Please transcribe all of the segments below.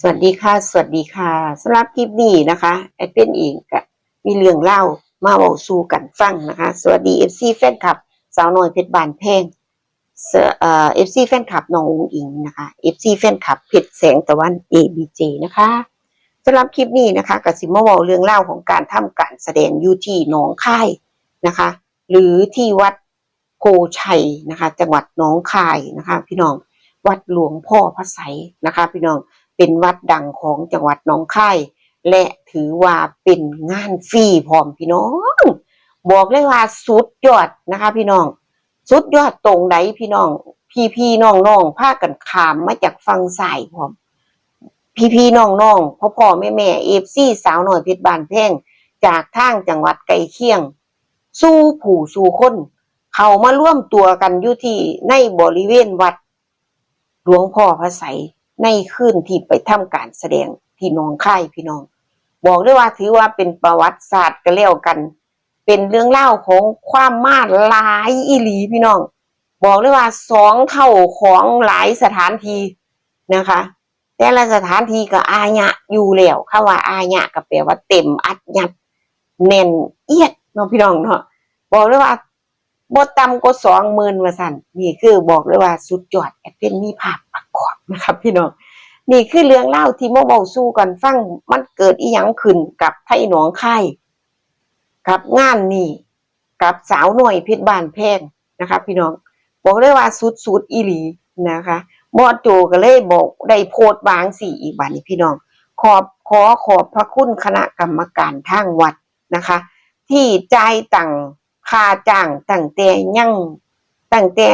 สวัสดีค่ะ สวัสดีค่ะสำหรับคลิปนี้นะคะแอดเป็นเองก็มีเรื่องเล่ามาเว้าสู่กันฟังนะคะ สวัสดี FC แฟนคลับ สาวน้อยเพชรบานแพงเอ่อ FC แฟนคลับน้องอุ๋งอิงนะคะ FC แฟนคลับเพชรแสงตะวัน ABJ นะคะสำหรับคลิปนี้นะคะก็สิมาเว้าเรื่องเล่าของการทำการแสดงอยู่ที่หนองคายนะคะ หรือที่วัดโพชัยนะคะ จังหวัดหนองคายนะคะ พี่น้องวัดหลวงพ่อพระไสนะคะ พี่น้อง เป็นวัดดังของจังหวัดหนองคายและถือว่าเป็นงานฟรีพร้อมพี่น้อง บอกเลยว่าสุดยอดนะคะ พี่น้อง สุดยอดตรงไหนพี่น้อง พี่พี่น้องน้องพากันขามมาจากฟังสายพร้อม พี่พี่น้องน้องพ่อพ่อแม่แม่เอฟซีสาวหน่อยเพชรบานแพงจากทางจังหวัดไกลเคียง สู้ผู้สู้คน เขามาร่วมตัวกันอยู่ที่ในบริเวณวัด หลวงพ่อพระไส ในคืนที่ไปทำการแสดงที่นองคายพี่น้อง บอกเลยว่าถือว่าเป็นประวัติศาสตร์กันแล้วกัน เป็นเรื่องเล่าของความมาดหลายอีหลีพี่น้อง บอกเลยว่าสองเท่าของหลายสถานที่นะคะ แต่ละสถานที่ก็อาญะอยู่แล้วคำว่าอาญะก็แปลว่าเต็มอัดยัดแน่นเอียดเนาะพี่น้องเนาะบอกเลยว่าบ่ต่ำกว่าสองหมื่นว่าสั่นนี่คือบอกเลยว่าสุดยอดแอดเป็นมีภาพประกอบ นะครับ พี่น้องนี่คือเรื่องเล่าที่มเว้าสู้กันฟังมันเกิดอีหยังขึ้นกับไทยหนองคายกับงานนี่กับสาวหน่วยเพชรบานแพงนะคะพี่น้องบอกเลยว่าสุดๆอีหลีนะคะบอสโจก็เลยบอกได้โพสต์วางสี่อีกบัดนี้พี่น้อง ขอบขอขอบพระคุณคณะกรรมการทางวัดนะคะ ที่ใจ่ายตังคาจ้างตั้งแต่ยั่งตั้งแต่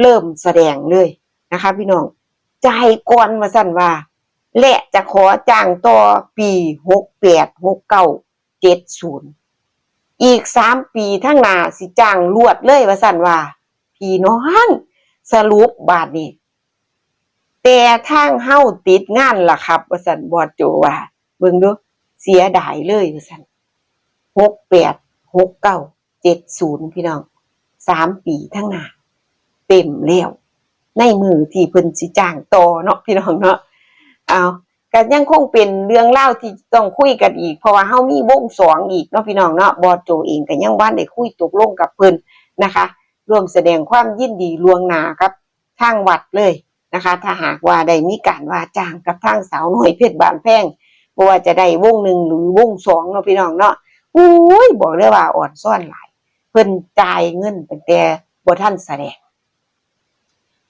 เริ่มแสดงเลยนะคะ พี่น้อง จ่ายก่อนมาสั่นว่า และจะขอจ้างต่อปีหกแปดหกเก้าเจ็ดศูนย์อีกสามปีทั้งหน้าสิจ้างลวดเลยว่าสั่นว่า พี่น้องสรุปบาทนี้แต่ทางเฮ้าติดงานล่ะครับว่าสันบอดโจว่าเบิ่งดูเสียดายเลยว่าสันหกแปดหกเก้าเจ็ดศูนย์พี่น้องสามปีทั้งหน้าเต็มแล้ว ในมือที่เพิ่นสิจ้างต่อเนาะพี่น้องเนาะเอาก็ยังคงเป็นเรื่องเล่าที่ต้องคุยกันอีก เพราะว่าเฮามีวงสองอีกเนาะพี่น้องเนาะบอโจเองก็ยังบ่ทันได้คุยตกลงกับเพิ่นนะคะร่วมแสดงความยินดีลวงหน้ากับทางวัดเลยนะคะ ถ้าหากว่าได้มีการว่าจ้างกับทางสาวหน่วยเพชรบานแพงบ่ว่าจะได้วงหนึ่งหรือวงสองเนาะพี่น้องเนาะอุ้ยบอกเลยว่าอ่อนซ่อนหลาย เพิ่นจ่ายเงินตั้งแต่บ่ทันแสดง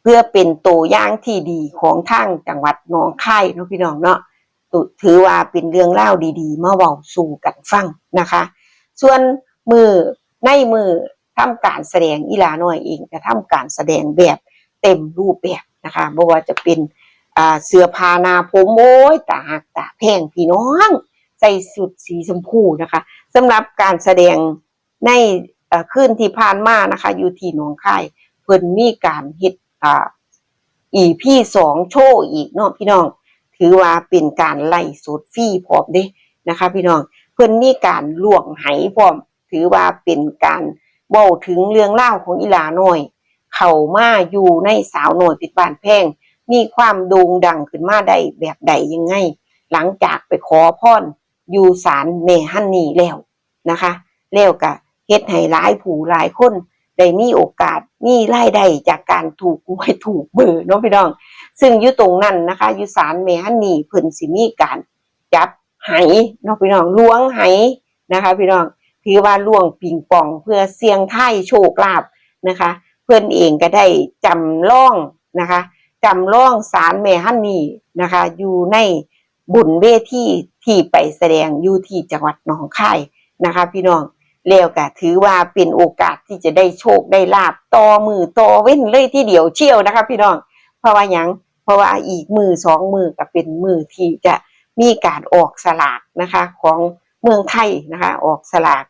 เพื่อเป็นตัวอย่างที่ดีของทางจังหวัดหนองคายเนาะพี่น้องเนาะถือว่าเป็นเรื่องเล่าดีๆมาเว้าสู่กันฟังนะคะ ส่วนมือในมือทำการแสดงอีลาน้อยเองจะทำการแสดงแบบเต็มรูปแบบนะคะบ่ว่าจะเป็นเสื้อผ้านาผมโอ้ยตาหักตาแพงพี่น้องใส่สุดสีชมพูนะคะสำหรับการแสดงในเอ่อคืนที่ผ่านมานะคะ อยู่ที่หนองคายเพิ่นมีการเฮ็ด อ่าอีพี่สองโชว์อีกเนาะพี่น้อง ถือว่าเป็นการไล่สดฟรีพร้อมเด้นะคะ พี่น้องเพิ่อนมีการล่วงไหพร้อม ถือว่าเป็นการเว้าถึงเรื่องเล่าของอีหลาน้อย เข้ามาอยู่ในสาวหน้อยปิดบ้านแพงมีความโด่งดังขึ้นมาได้แบบใดยังไง หลังจากไปขอพรอยู่ศาลแม่ฮันนี่แล้วนะคะแล้วก็เฮ็ดให้หลายผู้หลายคน ได้มีโอกาสมีรายได้จากการถูกหวยถูกเบอร์เนาะพี่น้อง ซึ่งอยู่ตรงนั้นนะคะอยู่ศาลแม่ฮันนี่เพิ่นสิมีการจับไหเนาะพี่น้องล้วงไหนะคะ พี่น้องถือว่าล้วงปิงปองเพื่อเสี่ยงทายโชคลาภนะคะ เพื่อนเองก็ได้จำล่องนะคะจำล่องศาลแม่ฮันนี่นะคะ อยู่ในบุญเวทีที่ไปแสดงอยู่ที่จังหวัดหนองคายนะคะ พี่น้อง แล้วก็ถือว่าเป็นโอกาสที่จะได้โชคได้ลาบต่อมือต่อเว้นเลยที่เดียวเชี่ยวนะคะพี่น้อง เพราะว่าหยังเพราะว่าอีกมือสองมือก็เป็นมือที่จะมีการออกสลากนะคะของเมืองไทยนะคะออกสลาก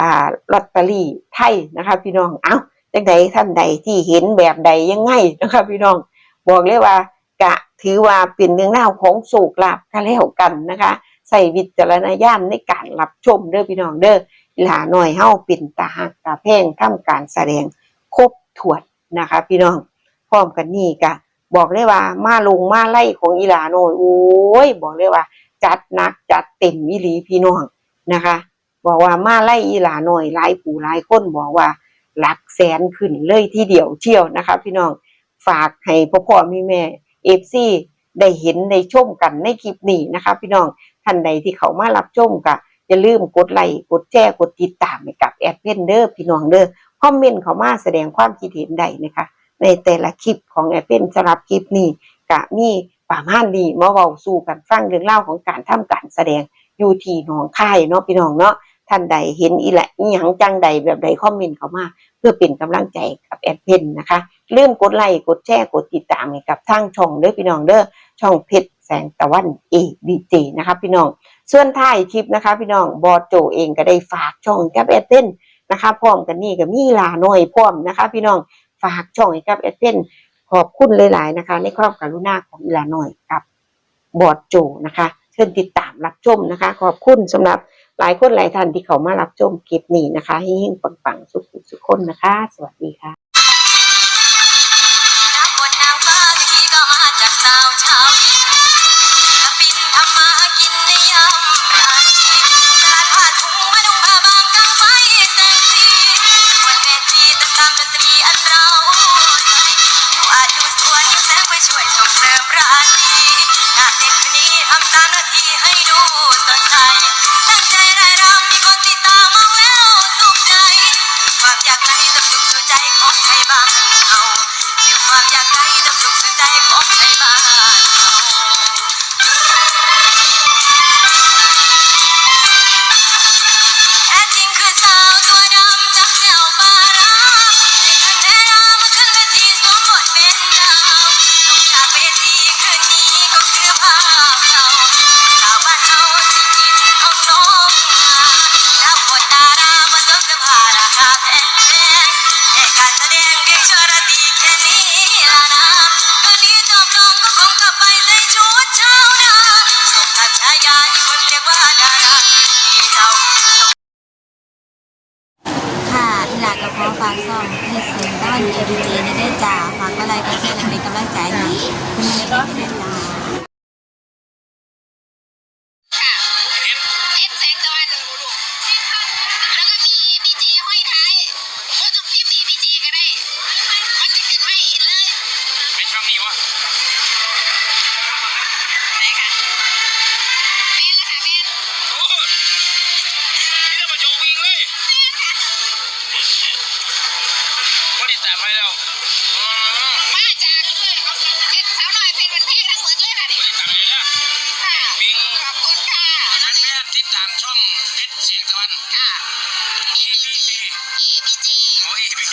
อ่าลอตเตอรี่ไทยนะคะพี่น้องเอ้าจังใดท่านใดที่เห็นแบบใดยังไงนะคะพี่น้อง บอกเลยว่ากะถือว่าเป็นเรื่องเล่าของโศกลาบกันแล้วกันนะคะ ใส่วิจารณญาณในการรับชมเด้อพี่น้องเด้อ หลาหน่อยเฮาเป็นตาหักตาแพงทำการแสดงครบถ้วนนะคะ พี่น้องพร้อมกันนี้ก็บอกเลยว่ามาลงมาไล่ของอีหลาหน้อยโอ้ยบอกเลยว่า จัดนักจัดเต็มอีหลีพี่น้องนะคะ บอกว่ามาไล่อีหลาหน้อยหลายผู้หลายคนบอกว่าหลักแสนขึ้นเลยทีเดียวเชี่ยวนะคะ พี่น้องฝากให้พ่อพ่อแม่แม่เอฟซีได้เห็นได้ชมกันในคลิปนี้นะคะ พี่น้องท่านใดที่เขามารับชมก็ อย่าลืมกดไลค์กดแชร์กดติดตามให้กับแอดเพนเดอร์พี่น้องเด้อคอมเมนต์เขามาแสดงความคิดเห็นใดนะคะ ในแต่ละคลิปของแอดเพนสำหรับคลิปนี้ก็มีประมาณนี้มาเว้าสู่กันฟังเรื่องเล่าของการทำการแสดงอยู่ที่หนองคายเนาะพี่น้องเนาะท่านใดเห็นอีละอีหยังจังใดแบบใดคอมเมนต์เขามาเพื่อเป็นกำลังใจกับแอดเพนนะคะลืมกดไลค์กดแชร์กดติดตามให้กับทางช่องเด้อพี่น้องเด้อช่องเพชร สงตะวันเอดีเจนะคะพี่น้อง ส่วนท้ายคลิปนะคะ พี่น้องบอโจเองก็ได้ฝากช่องกับแอดเพนนะคะพร้อมกันนี่ก็มีลาหน่อยพร้อมนะคะ พี่น้องฝากช่องให้กับแอดเพนขอบคุณหลาย ๆ นะคะ ในความกรุณาของอีลาหน่อยกับบอดโจนะคะเชิญติดตามรับชมนะคะ ขอบคุณสำหรับหลายคนหลายท่านที่เขามารับชมคลิปนี้นะคะให้ยิ่งปังๆ สุขสุขคนนะคะ สวัสดีค่ะ ที ค่ะอีหลักกับพ่อฝากซ่องเพจเสียงด้านเอวีเจีในได้จ่าฝากก็ไลค์ก็แชร์และเป็นกำลังใจให้คุณแม่ได้ได้จ่า แฟนๆติดตามช่องเพชรเสียงตะวันค่ะ ABC EBG โอ้ย ABC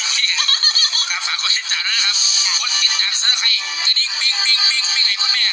ครับฝากกดติดตามด้วยนะครับกดติดตามซับสไครต์กระดิ่งปิ้งปิ้งปิ้งปิ้งให้คุณแม่